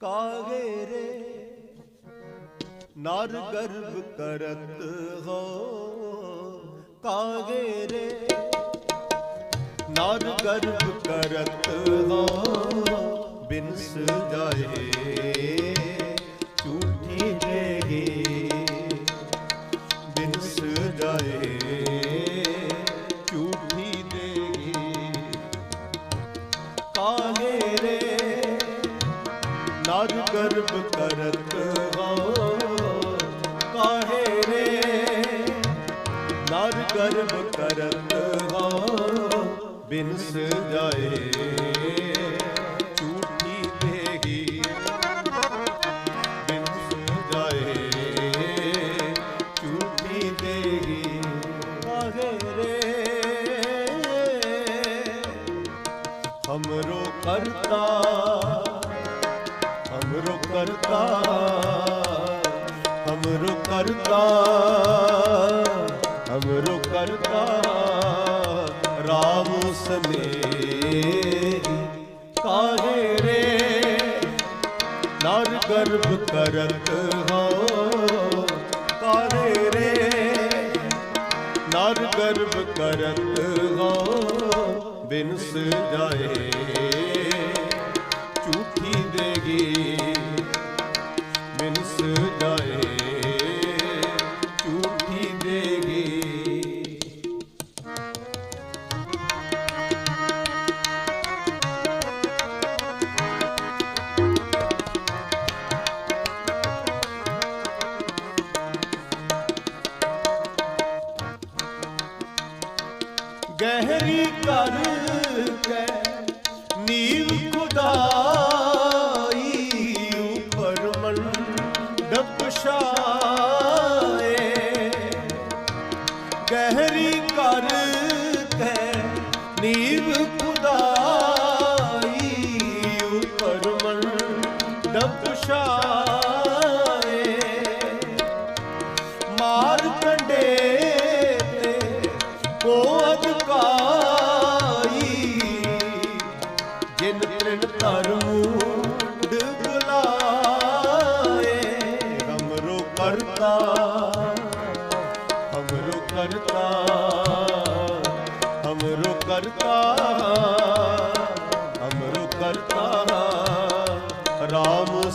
ਕਾਗੇ ਰੇ ਨਰ ਗਰਭ ਕਰਤ ਹੋ ਕਾਗੇ ਰੇ ਨਰ ਗਰਭ ਕਰਤ ਹੋ। ਲਾਜ ਗਰਭ ਕਰਤ ਹੋ। ਕਾਹੇ ਰੇ? ਲਾਜ ਗਰਭ ਕਰਤ ਹੋ। ਬਿਨਸ ਜਾਏ, ਝੂਠੀ ਦੇਹੀ ਬਿਨਸ ਜਾਏ, ਝੂਠੀ ਦੇਹੀ ਰੇ? ਹਮਰੋ ਕਰਤਾ हमरो करता हमरो करता हमरो करता राम समेत काहे रे नर गर्भ करत हो काहे रे नर गर्भ करत हो बिनस जाए ਦੇਗੀ ਬਿਨਸ ਜਾਏ। நீவு ਹਮਰੋ ਕਰਤਾ ਹਮਰੋ ਕਰਤਾ ਰਾਮ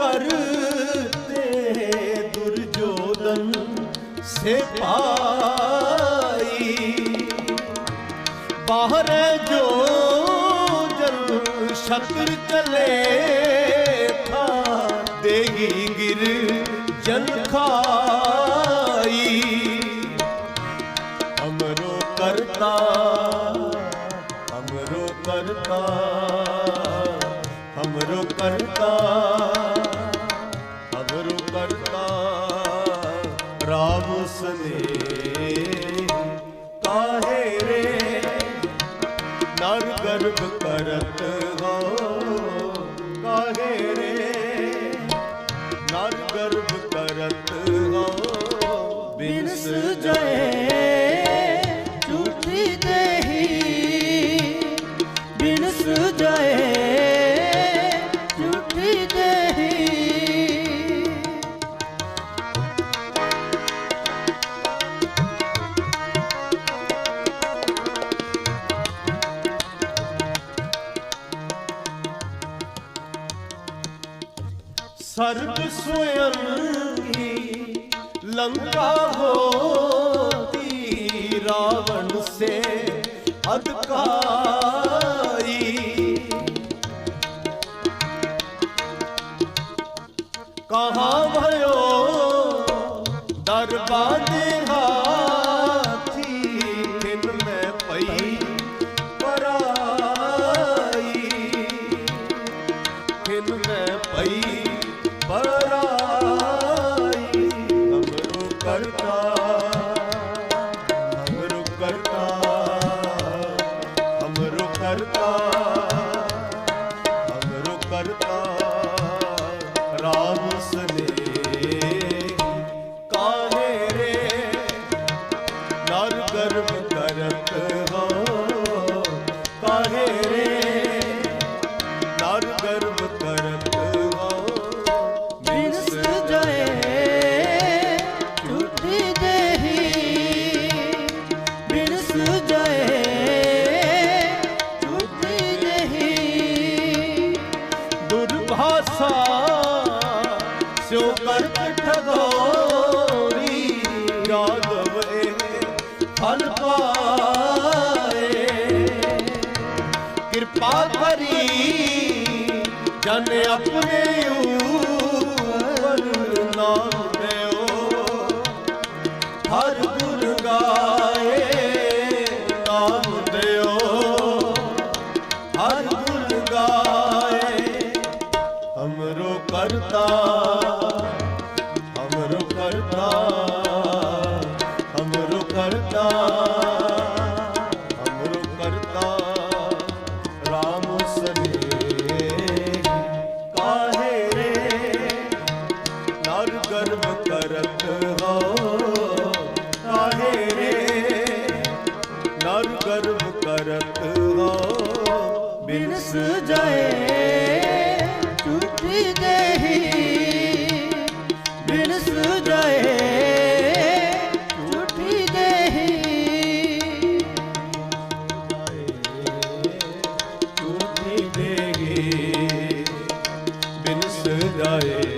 करते दुर्योधन से पाई बाहर जो जल शक्र कले था देगी गिर जल खाई हमरो करता हमरो करता हमरो करता ਸਰਬ ਸੁਯੰ ਕੀ ਲੰਕਾ ਹੋਤੀ, ਰਾਵਣ ਸੇ ਅਧਕਾਈ ਕਹਾਂ ਭਇਓ ਦਰਬਾਰ ਦੇ ਹਾਥੀ ਕਿਨ ਮੈਂ ਪਈ ਪਰਾਈ। ਕਿਨ ਸਿਉ ਕਰਤ ਠਗੋਰੀ ਜਾਦਵ ਇਹ ਫਲ ਪਾਏ। ਕਿਰਪਾ ਕਰੀ ਜਨ ਆਪਣੇ ਉਪਰ ਕਰਤ ਬਿਨਸ ਜਾਏ ਝੂਠੀ ਦੇਹੀ ਬਿਨਸ ਜਾਏ ਝੂਠੀ ਦੇਹੀ ਝੂਠੀ ਦੇਗੀ ਬਿਨਸ ਜਾਏ।